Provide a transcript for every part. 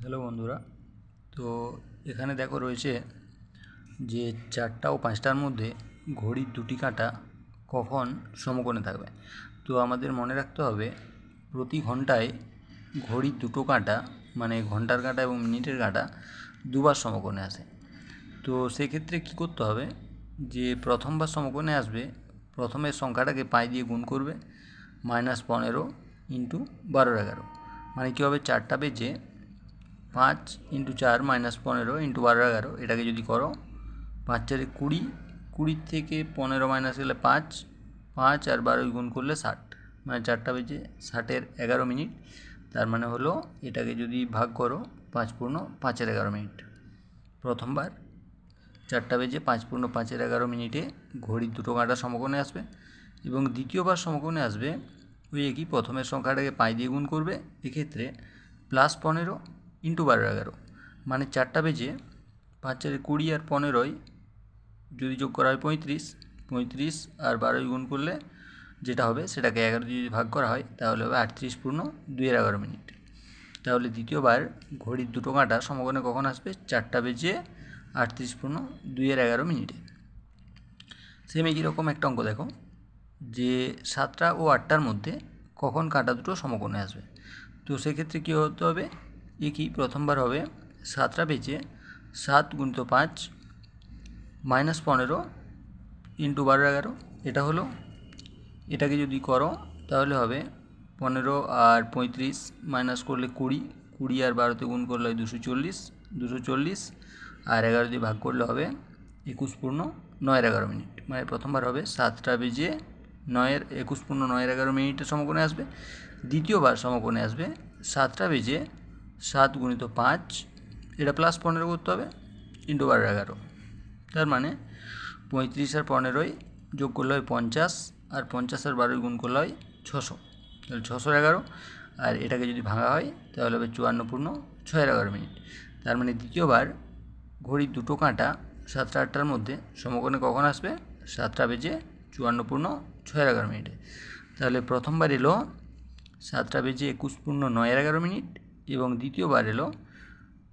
Hello বন্ধুরা, তো এখানে দেখো রয়েছে যে চারটা ও পাঁচটার মধ্যে ঘড়ির দুটি কাঁটা কখন সমকোণে থাকবে। তো আমাদের মনে রাখতে হবে প্রতি ঘন্টায় ঘড়ির দুটো কাঁটা মানে ঘণ্টার কাঁটা এবং মিনিটের কাঁটা দুবার সমকোণে আসে। তো সেক্ষেত্রে কী করতে হবে যে প্রথমবার সমকোণে আসবে, প্রথমের সংখ্যাটাকে পাঁচ দিয়ে গুণ করবে, মাইনাস পনেরো ইন্টু বারোর এগারো। মানে কী হবে? চারটা বেজে পাঁচ ইন্টু চার মাইনাস পনেরো ইন্টু বারো এগারো, এটাকে যদি করো, পাঁচ চারে কুড়ি কুড়ির থেকে পনেরো মাইনাস গেলে পাঁচ পাঁচ আর বারোই গুণ করলে ষাট মানে চারটা বেজে ষাটের এগারো মিনিট, তার মানে হলো এটাকে যদি ভাগ করো, পাঁচ পূর্ণ পাঁচের এগারো মিনিট। প্রথমবার, চারটা বেজে পাঁচ পূর্ণ পাঁচের এগারো মিনিটে ঘড়ির দুটো কাঁটা সমকোণে আসবে এবং দ্বিতীয়বার সমকোণে আসবে, ওই একই প্রথমের সংখ্যাটাকে পাঁচ দিয়ে গুণ করবে, এক্ষেত্রে প্লাস পনেরো ইন্টু বারো এগারো। মানে চারটা বেজে পাঁচ চারে কুড়ি আর পনেরোই যদি যোগ করা হয় পঁয়ত্রিশ পঁয়ত্রিশ আর বারোই গুণ করলে যেটা হবে সেটাকে এগারো যদি ভাগ করা হয় তাহলে হবে আটত্রিশ পূর্ণ দুইয়ের এগারো মিনিট। তাহলে দ্বিতীয়বার ঘড়ির দুটো কাঁটা সমকোণে কখন আসবে? চারটা বেজে আটত্রিশ পূর্ণ দুইয়ের এগারো মিনিটে। সেম একই রকম একটা অঙ্ক দেখো, যে সাতটা ও আটটার মধ্যে কখন কাঁটা দুটো সমকোণে আসবে? তো সেক্ষেত্রে কী হতে হবে? একই প্রথমবার হবে? সাতটা বেজে সাত গুণিত পাঁচ মাইনাস পনেরো ইন্টু বারো এগারো, এটা হলো। এটাকে যদি করো, তাহলে হবে পনেরো আর পঁয়ত্রিশ মাইনাস করলে কুড়ি কুড়ি আর বারোতে গুণ করলে দুশো চল্লিশ দুশো চল্লিশ আর এগারো দিয়ে ভাগ করলে হবে একুশ পূর্ণ নয়ের এগারো মিনিট। মানে প্রথমবার হবে সাতটা বেজে নয়ের একুশ পূর্ণ নয়ের এগারো মিনিটের সমকোণে আসবে। দ্বিতীয়বার সমকোণে আসবে সাতটা বেজে সাত গুণিত পাঁচ, এটা প্লাস পনেরো করতে হবে ইন্টু বারো এগারো। তার মানে পঁয়ত্রিশ আর পনেরোই যোগ করলে হয় পঞ্চাশ, আর পঞ্চাশ আর বারোই গুণ করলে হয় ছশো। তাহলে ছশো এগারো, আর এটাকে যদি ভাঙা হয়, তাহলে হবে চুয়ান্ন পূর্ণ ছয়ের এগারো মিনিট। তার মানে দ্বিতীয়বার ঘড়ির দুটো কাঁটা সাতটা আটটার মধ্যে সমকোণে কখন আসবে? সাতটা বেজে চুয়ান্ন পূর্ণ ছয়ের এগারো মিনিটে। তাহলে প্রথমবার এলো সাতটা বেজে একুশ পূর্ণ নয়ের এগারো মিনিট এবং দ্বিতীয়বার এলো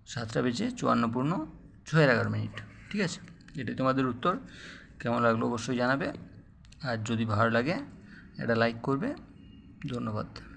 সাতটা বেজে চুয়ান্ন পূর্ণ ছয়ের এগারো মিনিট। ঠিক আছে? এটাই তোমাদের উত্তর। কেমন লাগল অবশ্যই জানাবে। আর যদি ভালো লাগে এটা লাইক করবে। ধন্যবাদ।